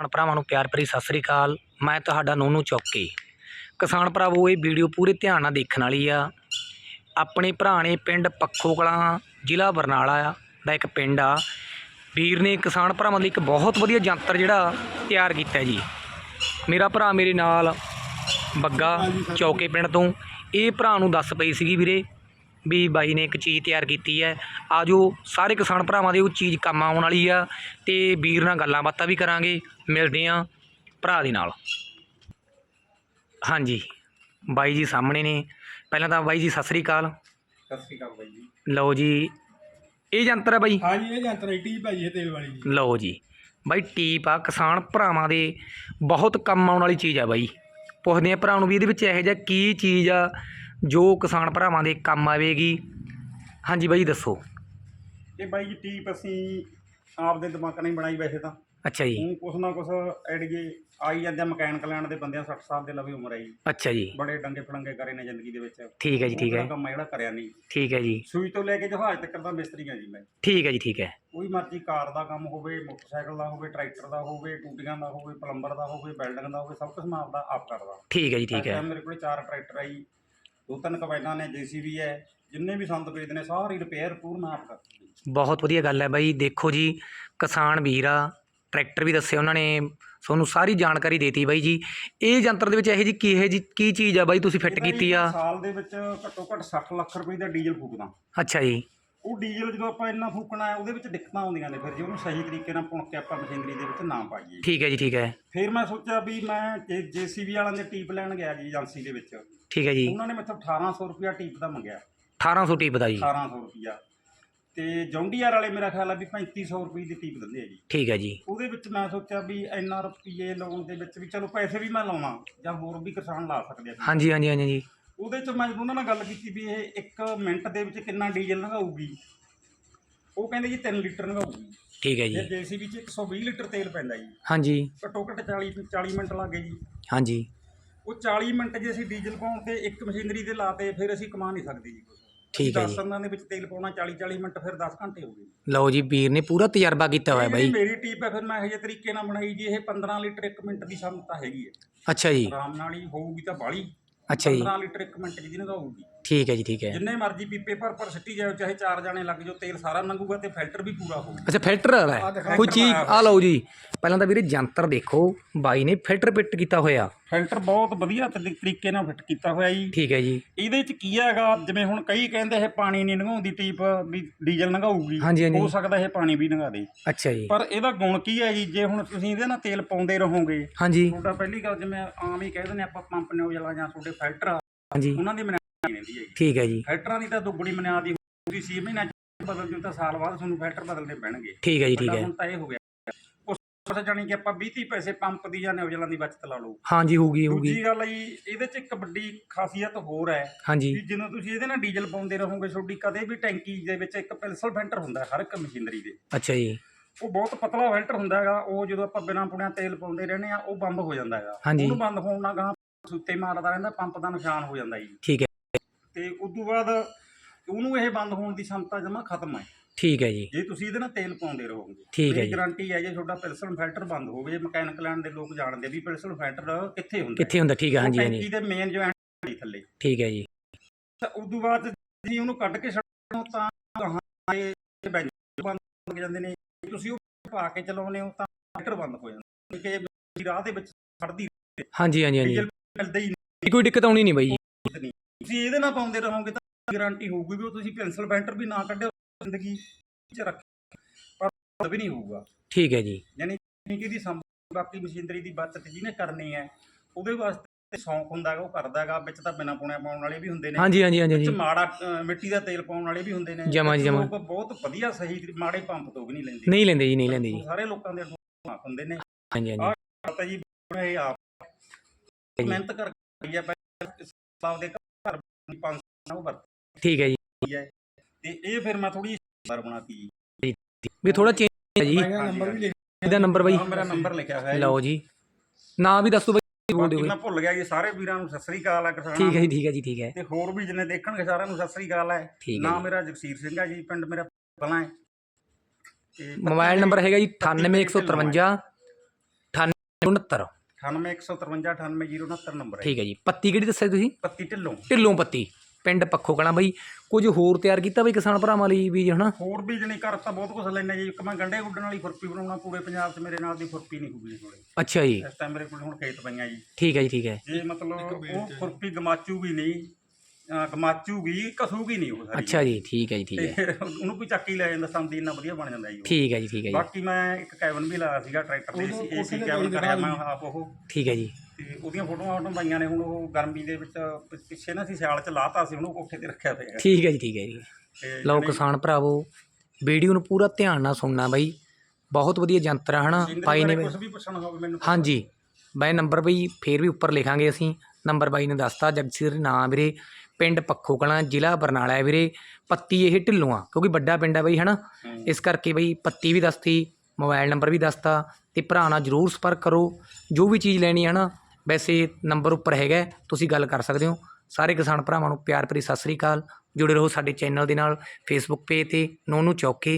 ਕਿਸਾਨ ਭਰਾਵਾਂ ਨੂੰ ਪਿਆਰ ਭਰੀ ਸਤਿ ਸ੍ਰੀ ਅਕਾਲ। ਮੈਂ ਤੁਹਾਡਾ ਨੋਨੂ ਚੌਕੀ। ਕਿਸਾਨ ਭਰਾਵੋ, ਇਹ ਵੀਡੀਓ ਪੂਰੇ ਧਿਆਨ ਨਾਲ ਦੇਖਣ ਵਾਲੀ ਆ। ਆਪਣੇ ਭਰਾ ਨੇ ਪਿੰਡ ਪੱਖੋ ਕਲਾਂ ਜ਼ਿਲ੍ਹਾ ਬਰਨਾਲਾ ਦਾ ਇੱਕ ਪਿੰਡ ਆ। ਵੀਰ ਨੇ ਕਿਸਾਨ ਭਰਾਵਾਂ ਲਈ ਇੱਕ ਬਹੁਤ ਵਧੀਆ ਯੰਤਰ ਜਿਹੜਾ ਤਿਆਰ ਕੀਤਾ ਜੀ। ਮੇਰਾ ਭਰਾ ਮੇਰੇ ਨਾਲ ਬੱਗਾ ਚੌਕੇ ਪਿੰਡ ਤੋਂ। ਇਹ ਭਰਾ ਨੂੰ ਦੱਸ ਪਈ ਸੀਗੀ ਵੀਰੇ ਵੀ ਬਾਈ ਨੇ ਇੱਕ ਚੀਜ਼ ਤਿਆਰ ਕੀਤੀ ਹੈ। ਆਜੋ ਸਾਰੇ ਕਿਸਾਨ ਭਰਾਵਾਂ ਦੇ ਉਹ ਚੀਜ਼ ਕੰਮ ਆਉਣ ਵਾਲੀ ਆ ਤੇ ਵੀਰ ਨਾਲ ਗੱਲਾਂ ਬਾਤਾਂ ਵੀ ਕਰਾਂਗੇ। ਮਿਲਦੇ ਆ ਭਰਾ ਦੇ ਨਾਲ। ਹਾਂਜੀ ਬਾਈ ਜੀ ਸਾਹਮਣੇ ਨੇ। ਪਹਿਲਾਂ ਤਾਂ ਬਾਈ ਜੀ ਸਤਿ ਸ੍ਰੀ ਅਕਾਲ। ਸਤਿ ਸ਼੍ਰੀ ਅਕਾਲ ਬਾਈ ਜੀ। ਲਓ ਜੀ ਇਹ ਯੰਤਰ ਹੈ ਬਾਈ। ਹਾਂ ਜੀ ਇਹ ਯੰਤਰ ਟੀ ਭਾਈ ਇਹ ਤੇਲ ਵਾਲੀ ਜੀ। ਲਓ ਜੀ ਬਾਈ ਟੀਪ ਆ ਕਿਸਾਨ ਭਰਾਵਾਂ ਦੇ ਬਹੁਤ ਕੰਮ ਆਉਣ ਵਾਲੀ ਚੀਜ਼ ਆ ਬਾਈ। ਪੁੱਛਦੇ ਆ ਭਰਾ ਨੂੰ ਵੀ ਇਹਦੇ ਵਿੱਚ ਇਹੋ ਜਿਹਾ ਕੀ ਚੀਜ਼ ਆ ਜੋ ਕਿਸਾਨ ਭਰਾਵਾਂ ਦੇ ਕੰਮ ਆਵੇਗੀ। ਹਾਂਜੀ ਬਾਈ ਦੱਸੋ। ਇਹ ਬਾਈ ਜੀ ਟੀਪ ਅਸੀਂ ਆਪ ਦੇ ਦਿਮਾਗ ਨਾਲ ਹੀ ਬਣਾਈ ਵੈਸੇ ਤਾਂ। ਅੱਛਾ ਜੀ। ਹੁਣ ਕੁਛ ਨਾ ਕੁਛ ਐਡੀਏ ਆਈ ਜਾਂਦੇ ਮਕੈਨਿਕ ਲੈਣ ਦੇ ਬੰਦਿਆਂ 60 ਸਾਲ ਦੇ ਲਵੇ ਉਮਰ ਹੈ ਜੀ ਅੱਛਾ ਜੀ। ਬੜੇ ਡੰਗੇ ਫਲੰਗੇ ਕਰੇ ਨੇ ਜ਼ਿੰਦਗੀ ਦੇ ਵਿੱਚ। ਠੀਕ ਹੈ ਜੀ ਠੀਕ ਹੈ। ਕੰਮ ਜਿਹੜਾ ਕਰਿਆ ਨਹੀਂ। ਠੀਕ ਹੈ ਜੀ। ਸੂਈ ਤੋਂ ਲੈ ਕੇ ਜਹਾਜ਼ ਤੱਕ ਦਾ ਮਿਸਤਰੀ ਹਾਂ ਜੀ ਮੈਂ। ਠੀਕ ਹੈ ਜੀ ਠੀਕ ਹੈ। ਕੋਈ ਮਰਜ਼ੀ ਕਾਰ ਦਾ ਕੰਮ ਹੋਵੇ ਮੋਟਰਸਾਈਕਲ ਦਾ ਹੋਵੇ ਟਰੈਕਟਰ ਦਾ ਹੋਵੇ ਟੂਟੀਆਂ ਦਾ ਹੋਵੇ ਪਲੰਬਰ ਦਾ ਹੋਵੇ ਵੈਲਡਿੰਗ ਦਾ ਹੋਵੇ ਸਭ ਕੁਝ ਮੈਂ ਆਪਦਾ ਆਪ ਕਰਦਾ। ਠੀਕ ਹੈ ਜੀ ਠੀਕ ਹੈ। ਮੇਰੇ ਕੋਲ ਚਾਰ ਟਰੈਕਟਰ ਆ ਜੀ। ਦੋ ਤਿੰਨ ਕੰਬਾਈਨਾਂ ਨੇ ਜੀਸੀਬੀ ਹੈ ਜਿੰਨੇ ਵੀ ਸੰਦ ਵੇਚਦੇ ਨੇ ਸਾਰੀ ਰਿਪੇਅਰ ਪੂਰਨ ਆਪ ਕਰਦਾ ਬਹੁਤ ਵਧੀਆ ਗੱਲ ਹੈ ਬਾਈ। ਦੇਖੋ ਜੀ ਕਿਸਾਨ ਵੀਰ ਆ ਟਰੈਕਟਰ ਵੀ ਦੱਸਿਆ ਉਹਨਾਂ ਨੇ ਤੁਹਾਨੂੰ ਸਾਰੀ ਜਾਣਕਾਰੀ ਦੇਤੀ ਬਾਈ ਜੀ। ਇਹ ਯੰਤਰ ਦੇ ਵਿੱਚ ਇਹੋ ਜੀ ਕੀ ਹੈ ਜੀ ਕੀ ਚੀਜ਼ ਆ ਬਾਈ? ਤੁਸੀਂ ਫਿੱਟ ਕੀਤੀ ਆ? ਸਾਲ ਦੇ ਵਿੱਚ ਘੱਟੋ ਘੱਟ 60 ਲੱਖ ਰੁਪਏ ਦਾ ਡੀਜ਼ਲ ਫੂਕਦਾ। ਅੱਛਾ ਜੀ। ਉਹ ਡੀਜ਼ਲ ਜਦੋਂ ਆਪਾਂ ਇੰਨਾ ਫੂਕਣਾ ਹੈ ਉਹਦੇ ਵਿੱਚ ਦਿੱਕਤਾਂ ਆਉਂਦੀਆਂ ਨੇ ਫਿਰ ਜੇ ਉਹਨੂੰ ਸਹੀ ਤਰੀਕੇ ਨਾਲ ਪੁਣ ਕੇ ਆਪਾਂ ਮਸ਼ੀਨਰੀ ਦੇ ਵਿੱਚ ਨਾ ਪਾਈਏ। ਠੀਕ ਹੈ ਜੀ ਠੀਕ ਹੈ। ਫਿਰ ਮੈਂ ਸੋਚਿਆ ਵੀ ਮੈਂ ਜੀਸੀਬੀ ਵਾਲਿਆਂ ਦੇ ਟੀਪ ਲੈਣ ਗਿਆ ਜੀ ਏਜੰਸੀ ਦੇ ਵਿੱਚ। ਠੀਕ ਹੈ ਜੀ। ਉਹਨਾਂ ਨੇ ਮੈਥੋਂ 1800 ਰੁਪਿਆ ਟੀਪ ਦਾ ਮੰਗਿਆ। 1800 ਟੀਪ ਦਾ ਜੀ। 1800 ਰੁਪਿਆ ਤੇ ਜੌਂਡੀਆਰ ਵਾਲੇ ਮੇਰਾ ਖਿਆਲ ਆ ਵੀ 3500 ਰੁਪਏ ਦੀ ਟੀਪ ਦਿੰਦੇ ਆ ਜੀ। ਠੀਕ ਹੈ ਜੀ। ਉਹਦੇ ਵਿੱਚ ਮੈਂ ਸੋਚਿਆ ਵੀ ਇੰਨਾ ਰੁਪਏ ਲਾਉਣ ਦੇ ਵਿੱਚ ਵੀ ਚਲੋ ਪੈਸੇ ਵੀ ਮੈਂ ਲਾਉਣਾ ਜਾਂ ਹੋਰ ਵੀ ਕਿਸਾਨ ਲਾ ਸਕਦੇ ਆ। ਹਾਂਜੀ ਹਾਂਜੀ ਹਾਂਜੀ ਜੀ ਉਹਦੇ ਚ ਮੈਂ ਜਦੋਂ ਉਹਨਾਂ ਨਾਲ ਗੱਲ ਕੀਤੀ ਵੀ ਇਹ 1 ਮਿੰਟ ਦੇ ਵਿੱਚ ਕਿੰਨਾ ਡੀਜ਼ਲ ਲੰਘਾਊਗੀ ਉਹ ਕਹਿੰਦੇ ਜੀ 3 ਲੀਟਰ ਲੰਘਾਊਗੀ ਠੀਕ ਹੈ ਜੇ। ਜੀ ਜੀਸੀਬੀ ਚ 120 ਲੀਟਰ ਤੇਲ ਪੈਂਦਾ ਜੀ। ਹਾਂਜੀ। ਘੱਟੋ ਘੱਟ 40 40 ਮਿੰਟ ਲੱਗੇ ਜੀ। ਹਾਂਜੀ। ਉਹ 40 ਮਿੰਟ ਜੇ ਅਸੀਂ ਡੀਜ਼ਲ ਪਾਉਣ ਤੇ ਇੱਕ ਮਸ਼ੀਨਰੀ ਤੇ ਲਾਤੇ ਫਿਰ ਅਸੀਂ ਕਮਾ ਨਹੀਂ ਸਕਦੇ ਜੀ ਠੀਕ ਹੈ ਜੀ। 10 ਦੇ ਵਿੱਚ ਤੇਲ ਪਾਉਣਾ 40 40 ਮਿੰਟ ਫਿਰ 10 ਘੰਟੇ ਹੋ ਗਏ। ਲਓ ਜੀ ਵੀਰ ਨੇ ਪੂਰਾ ਤਜਰਬਾ ਕੀਤਾ ਹੋਇਆ ਬਾਈ। ਮੇਰੀ ਟੀਪ ਹੈ ਫਿਰ ਮੈਂ ਇਹੋ ਜਿਹੇ ਤਰੀਕੇ ਨਾਲ ਬਣਾਈ ਜੀ ਇਹ 15 ਲੀਟਰ 1 ਮਿੰਟ ਦੀ ਸਮਤਾ ਹੈਗੀ ਹੈ। ਅੱਛਾ ਜੀ। ਆਰਾਮ ਨਾਲ ਹੀ ਹੋਊਗੀ ਤਾਂ ਬਾਲੀ। ਅੱਛਾ ਜੀ। 15 ਲੀਟਰ 1 ਮਿੰਟ ਦੀ ਜਿਹਨਾਂ ਹੋਊਗੀ। ਠੀਕ ਹੈ ਜੀ ਠੀਕ ਹੈ। ਜਿੰਨੇ ਮਰਜ਼ੀ ਪੀਪੇ ਭਰ ਭਰ ਸਿੱਟੀ ਜਾਓ ਚਾਹੇ ਚਾਰ ਜਾਣੇ ਲੱਗ ਜਾਓ ਤੇਲ ਸਾਰਾ ਲੰਘੂਗਾ ਤੇ ਫਿਲਟਰ ਵੀ ਪੂਰਾ ਹੋਊਗਾ। ਅੱਛਾ ਫਿਲਟਰ ਵਾਲਾ ਹੈ ਕੋਈ ਚੀਜ਼ ਆ ਲਓ ਜੀ। ਪਹਿਲਾਂ ਤਾਂ ਵੀਰੇ ਯੰਤਰ ਦੇਖੋ ਬਾਈ ਨੇ ਫਿਲਟਰ ਫਿੱਟ ਕੀਤਾ ਹੋਇਆ। ਫਿਲਟਰ ਬਹੁਤ ਵਧੀਆ ਤਰੀ- ਤਰੀਕੇ ਨਾਲ ਫਿੱਟ ਕੀਤਾ ਹੋਇਆ ਜੀ। ਠੀਕ ਹੈ ਜੀ। ਇਹਦੇ ਚ ਕੀ ਹੈਗਾ ਜਿਵੇਂ ਹੁਣ ਕਈ ਕਹਿੰਦੇ ਇਹ ਪਾਣੀ ਨਹੀਂ ਲੰਘਾਉਂਦੀ ਟੀਪ ਵੀ ਡੀਜ਼ਲ ਲੰਘਾਊਗੀ ਹਾਂਜੀ, ਹਾਂਜੀ। ਹੋ ਸਕਦਾ ਇਹ ਪਾਣੀ ਵੀ ਲੰਘਾ ਦੇ। ਅੱਛਾ ਜੀ। ਪਰ ਇਹਦਾ ਗੁਣ ਕੀ ਹੈ ਜੀ ਜੇ ਹੁਣ ਤੁਸੀਂ ਇਹਦੇ ਨਾਲ ਤੇਲ ਪਾਉਂਦੇ ਰਹੋਗੇ ਹਾਂਜੀ। ਤੁਹਾਡਾ ਪਹਿਲੀ ਗੱਲ ਜਿਵੇਂ ਆਮ ਹੀ ਕਹਿ ਦਿੰਦੇ ਆਪਾਂ ਪੰਪ ਨੇ ਜਾਂ ਜਾਂ ਤੁਹਾਡੇ ਫਿਲਟਰ ਆ, ਹਾਂਜੀ। ਉਹਨਾਂ ਦੀ ਮਨਿਆਦੀ ਰਹਿੰਦੀ ਹੈ ਜੀ ਠੀਕ ਹੈ ਜੀ। ਫਿਲਟਰਾਂ ਦੀ ਤਾਂ ਦੁੱਗਣੀ ਮਨਿਆਦੀ ਹੋਊਗੀ ਸੀ ਮਹੀਨਾ ਚ ਬਦਲ ਦਿਓ ਤਾਂ ਸਾਲ ਬਾਅਦ ਤੁਹਾਨੂੰ ਫਿਲਟਰ ਬਦਲਣੇ ਪੈਣਗੇ। ਠੀਕ ਹੈ ਜੀ ਠੀਕ ਹੈ। ਹੁਣ ਤਾਂ ਇਹ ਹੋ ਗਿਆ। ਉਸ ਜਾਣੀ ਕਿ ਆਪਾਂ 20 30 ਪੈਸੇ ਪੰਪ ਦੀ ਜਾਂ ਨਿਊਜ਼ਲਾਂ ਦੀ ਬਚਤ ਲਾ ਲਓ। ਹਾਂਜੀ ਹੋਊਗੀ ਹੋਊਗੀ ਦੂਜੀ ਗੱਲ ਜੀ ਇਹਦੇ ਚ ਇੱਕ ਵੱਡੀ ਖਾਸੀਅਤ ਹੋਰ ਹੈ ਹਾਂਜੀ। ਵੀ ਜਦੋਂ ਤੁਸੀਂ ਇਹਦੇ ਨਾਲ ਡੀਜ਼ਲ ਪਾਉਂਦੇ ਰਹੋਗੇ ਤੁਹਾਡੀ ਕਦੇ ਵੀ ਟੈਂਕੀ ਦੇ ਵਿੱਚ ਇੱਕ ਪੈਨਸਲ ਫਿਲਟਰ ਹੁੰਦਾ ਹੈ ਹਰ ਇੱਕ ਮਸ਼ੀਨਰੀ ਦੇ। ਅੱਛਾ ਜੀ। ਉਹ ਬਹੁਤ ਪਤਲਾ ਫਿਲਟਰ ਹੁੰਦਾ ਹੈਗਾ ਉਹ ਜਦੋਂ ਆਪਾਂ ਬਿਨਾਂ ਪੁਣਿਆ ਤੇਲ ਪਾਉਂਦੇ ਰਹਿੰਦੇ ਆ ਉਹ ਬੰਦ ਹੋ ਜਾਂਦਾ ਹੈਗਾ। ਹਾਂਜੀ। ਉਹਨੂੰ ਬੰਦ ਹੋਣ ਨਾਲ ਗਾਂ ਸੁੱਤੇ ਮਾਰਦਾ ਰਹਿੰਦਾ ਪੰਪ ਦਾ ਨੁਕਸਾਨ ਹੋ ਜਾਂਦਾ ਜੀ। ਠੀਕ ਹੈ। ਤੇ ਉਸ ਤੋਂ ਬਾਅਦ ਉਹਨੂੰ ਇਹ ਬੰਦ ਹੋਣ ਦੀ ਸਮਤਾ ਜਮਾ ਖਤਮ ਹੈ ਠੀਕ ਹੈ ਜੀ। ਜੇ ਤੁਸੀਂ ਇਹਦੇ ਨਾਲ ਤੇਲ ਪਾਉਂਦੇ ਰਹੋਗੇ ਠੀਕ ਹੈ ਜੀ। ਗਾਰੰਟੀ ਹੈ ਜੇ ਤੁਹਾਡਾ ਪਿਲਸਨ ਫਿਲਟਰ ਬੰਦ ਹੋਵੇ ਮਕੈਨਿਕ ਲੈਣ ਦੇ ਲੋਕ ਜਾਣਦੇ ਵੀ ਪਿਲਸਨ ਫਿਲਟਰ ਕਿੱਥੇ ਹੁੰਦਾ ਕਿੱਥੇ ਹੁੰਦਾ? ਠੀਕ ਹੈ ਹਾਂਜੀ ਹਾਂਜੀ। ਦੇ ਮੇਨ ਜੋ ਐਂਡ ਥੱਲੇ। ਠੀਕ ਹੈ ਜੀ। ਤਾਂ ਉਸ ਤੋਂ ਬਾਅਦ ਜੀ ਉਹਨੂੰ ਕੱਢ ਕੇ ਛੱਡੋ ਤਾਂ ਗਾਹਾਂ ਇਹ ਬੈਂਚ ਬੰਦ ਹੋ ਜਾਂਦੇ ਨੇ। ਜੇ ਤੁਸੀਂ ਉਹ ਪਾ ਕੇ ਚਲਾਉਂਦੇ ਹੋ ਤਾਂ ਫਿਲਟਰ ਬੰਦ ਹੋ ਜਾਂਦਾ ਕਿ ਰਾਹ ਦੇ ਵਿੱਚ ਖੜਦੀ ਹਾਂਜੀ ਹਾਂਜੀ ਹਾਂਜੀ। ਮਿਲਦਾ ਹੀ ਕੋਈ ਦਿੱਕਤ ਆਉਣੀ ਨਹੀਂ ਬਾਈ। ਜੀ ਨਹੀਂ ਤੁਸੀਂ ਇਹਦੇ ਨਾਲ ਪਾਉਂਦੇ ਰਹੋਗੇ ਤਾਂ ਗਾਰੰਟੀ ਹੋਊਗੀ ਵੀ ਉਹ ਤੁਸੀਂ ਪੈਨਸਲ ਫਿਲਟਰ ਵੀ ਨਾ ਕੱਢਿਓ ਜ਼ਿੰਦਗੀ 'ਚ ਰੱਖ। ਪਰ ਵੀ ਨਹੀਂ ਹੋਊਗਾ। ਠੀਕ ਹੈ ਜੀ। ਯਾਨੀ ਕਿ ਸੰਭ ਬਾਕੀ ਮਸ਼ੀਨਰੀ ਦੀ ਬਚਤ ਜਿਹਨੇ ਕਰਨੀ ਹੈ ਉਹਦੇ ਵਾਸਤੇ ਸ਼ੌਂਕ ਹੁੰਦਾ ਹੈਗਾ ਉਹ ਕਰਦਾ ਹੈਗਾ। ਵਿੱਚ ਤਾਂ ਬਿਨਾ ਪੁਣਿਆ ਪਾਉਣ ਵਾਲੇ ਵੀ ਹੁੰਦੇ ਨੇ। ਹਾਂਜੀ ਹਾਂਜੀ ਹਾਂਜੀ ਵਿੱਚ ਮਾੜਾ ਅ, ਮਿੱਟੀ ਦਾ ਤੇਲ ਪਾਉਣ ਵਾਲੇ ਵੀ ਹੁੰਦੇ ਨੇ। ਜਮਾਂ ਜੀ, ਜਮਾਂ। ਲੋਕ ਬਹੁਤ ਵਧੀਆ ਸਹੀ ਮਾੜੇ ਪੰਪ ਤੋਂ ਵੀ ਨਹੀਂ ਲੈਂਦੇ। ਨਹੀਂ ਲੈਂਦੇ ਜੀ ਨਹੀਂ ਲੈਂਦੇ ਜੀ। ਸਾਰੇ ਲੋਕਾਂ ਦੇ ਹੱਥ ਹੁੰਦੇ ਨੇ। ਹਾਂਜੀ ਹਾਂਜੀ। ਪਤਾ ਜੀ ਇਹ ਆਪ ਜੀ। ਮਿਹਨਤ ਕਰ ਰਹੀ ਹੈ। ਪਹਿਲਾਂ ਆਪਦੇ ਘਰ ਦੀ ਪੰਜ ਸਾਲ ਉਹ ਵਰਤੀ ਠੀਕ ਹੈ ਜੀ। ਹੈ। ਤੇ ਇਹ ਫਿਰ ਮੈਂ ਥੋੜੀ ਬਾਰ ਬਣਾਤੀ ਜੀ। ਵੀ ਥੋੜਾ ਚੇਂਜ ਹੈ ਜੀ। ਮੇਰਾ ਨੰਬਰ ਵੀ ਇਹਦਾ ਨੰਬਰ ਬਾਈ। ਮੇਰਾ ਨੰਬਰ ਲਿਖਿਆ ਹੋਇਆ ਜੀ। ਲਓ ਜੀ। ਨਾਂ ਵੀ ਦੱਸੋ ਬਾਈ ਬੋਲ ਦਿਓ ਬਾਕੀ ਮੈਂ ਭੁੱਲ ਗਿਆ ਜੀ ਸਾਰੇ ਵੀਰਾਂ ਨੂੰ ਸਤਿ ਸ੍ਰੀ ਅਕਾਲ ਹੈ ਕਿਸਾਨਾਂ ਠੀਕ ਹੈ ਜੀ ਠੀਕ ਹੈ ਜੀ ਠੀਕ ਹੈ। ਤੇ ਹੋਰ ਵੀ ਜਿੰਨੇ ਦੇਖਣਗੇ ਸਾਰਿਆਂ ਨੂੰ ਸਤਿ ਸ੍ਰੀ ਅਕਾਲ ਹੈ। ਠੀਕ ਹੈ ਨਾਮ ਜੀ। ਮੇਰਾ ਜਗਸੀਰ ਸਿੰਘ ਹੈ ਜੀ ਪਿੰਡ ਮੇਰਾ ਬਲਾਂ ਹੈ। ਤੇ ਮੋਬਾਈਲ ਨੰਬਰ ਹੈਗਾ ਜੀ 98153 69 98153 98069 ਨੰਬਰ ਹੈ। ਠੀਕ ਹੈ ਜੀ। ਪੱਤੀ ਕਿਹੜੀ ਦੱਸਿਆ ਤੁਸੀਂ? ਪੱਤੀ ਢਿੱਲੋਂ। ਢਿੱਲੋਂ ਪੱਤੀ। ਪਿੰਡ ਪੱਖੋ ਕਲਾਂ ਬਈ। ਕੁਝ ਹੋਰ ਤਿਆਰ ਕੀਤਾ ਬਈ ਕਿਸਾਨ ਭਰਾਵਾਂ ਲਈ ਬੀਜ ਹਨਾ? ਹੋਰ ਵੀ ਜਣੀ ਘਰ ਤਾਂ ਬਹੁਤ ਕੁਝ ਲੈਣਾ ਜੀ। ਇੱਕ ਮੈਂ ਗੰਡੇ ਗੁੱਡਣ ਵਾਲੀ ਖੁਰਪੀ ਬਣਾਉਣਾ ਪੂਰੇ ਪੰਜਾਬ 'ਚ ਮੇਰੇ ਨਾਲ ਦੀ ਖੁਰਪੀ ਨਹੀਂ ਹੋਊਗੀ ਕੋਲੇ ਅੱਛਾ ਜੀ। ਇਸ ਟਾਈਮ ਮੇਰੇ ਕੋਲ ਹੁਣ ਖੇਤ ਪਈਆਂ ਜੀ। ਠੀਕ ਹੈ ਜੀ ਠੀਕ ਹੈ। ਜੇ ਮਤਲਬ ਉਹ ਖੁਰਪੀ ਗਮਾਚੂਗੀ ਨਹੀਂ ਅਹ ਗਮਾਚੂਗੀ ਕਸੂਗੀ ਨਹੀਂ ਉਹ ਸਾਰੀ। ਅੱਛਾ ਜੀ ਠੀਕ ਹੈ ਜੀ ਠੀਕ ਹੈ। ਤੇ ਉਹਨੂੰ ਕੋਈ ਚੱਕ ਲੈ ਜਾਂਦਾ ਸੰਦੀ ਇੰਨਾ ਵਧੀਆ ਬਣ ਜਾਂਦਾ ਜੀ ਉਹ। ਠੀਕ ਹੈ ਜੀ ਠੀਕ ਹੈ ਜੀ। ਬਾਕੀ ਮੈਂ ਇੱਕ ਕੈਬਨ ਵੀ ਲਾਇਆ ਸੀਗਾ ਟਰੈਕਟਰ ਤੇ ਸੀ ਏਸੀ ਕੈਬਨ ਕਰਿਆ ਮੈਂ ਆਪ ਉਹ। ਠੀਕ ਹੈ ਜੀ। ਤੇ ਉਹਦੀਆਂ ਫੋਟੋਆਂ ਫੋਟੋਆਂ ਪਾਈਆਂ ਨੇ ਹੁਣ ਉਹ ਗਰਮੀ ਦੇ ਵਿੱਚ ਪਿ- ਪਿੱਛੇ ਨਾ ਸੀ ਸਿਆਲ ਚ ਲਾਤਾ ਸੀ ਉਹਨੂੰ ਕੋਠੇ ਤੇ ਰੱਖਿਆ ਪਿਆ ਠੀਕ ਹੈ ਜੀ ਠੀਕ ਹੈ ਜੀ। ਤੇ ਲਓ ਕਿਸਾਨ ਭਰਾਵੋ ਵੀਡੀਓ ਨੂੰ ਪੂਰਾ ਧਿਆਨ ਨਾਲ ਸੁਣਨਾ ਬਈ। ਬਹੁਤ ਵਧੀਆ ਯੰਤਰ ਆ ਹਨਾ? ਬਾਈ ਨੇ ਕੁਝ ਵੀ ਪੁੱਛਣਾ ਹੋਵੇ ਮੈਨੂੰ ਹਾਂਜੀ। ਬਾਈ ਨੰਬਰ ਬਈ ਫੇਰ ਵੀ ਉੱਪਰ ਲਿਖਾਂਗੇ ਅਸੀਂ। ਨੰਬਰ ਬਾਈ ਨੇ ਦੱਸਤਾ ਜਗਸੀਰ ਨਾਂ ਵੀਰੇ ਪਿੰਡ ਪੱਖੋ ਕਲਾਂ ਜ਼ਿਲ੍ਹਾ ਬਰਨਾਲਾ ਹੈ ਵੀਰੇ। ਪੱਤੀ ਇਹ ਢਿੱਲੋਂ ਆ ਕਿਉਂਕਿ ਵੱਡਾ ਪਿੰਡ ਹੈ ਬਈ ਹਨਾ? ਹੂੰ। ਇਸ ਕਰਕੇ ਬਈ ਪੱਤੀ ਵੀ ਦੱਸਤੀ ਮੋਬਾਈਲ ਨੰਬਰ ਵੀ ਦੱਸਤਾ ਤੇ ਭਰਾ ਨਾਲ ਜਰੂਰ ਸੰਪਰਕ ਕਰੋ। ਜੋ ਵੀ ਚੀਜ਼ ਲੈਣੀ ਹੈ ਨਾ ਵੈਸੇ ਨੰਬਰ ਉੱਪਰ ਹੈਗਾ ਤੁਸੀਂ ਗੱਲ ਕਰ ਸਕਦੇ ਹੋ। ਸਾਰੇ ਕਿਸਾਨ ਭਰਾਵਾਂ ਨੂੰ ਪਿਆਰ ਭਰੀ ਸਤਿ ਸ੍ਰੀ ਅਕਾਲ। ਜੁੜੇ ਰਹੋ ਸਾਡੇ ਚੈਨਲ ਦੇ ਨਾਲ ਫੇਸਬੁੱਕ ਪੇਜ ਤੇ, ਨੋਨੂ ਚੌਕੇ।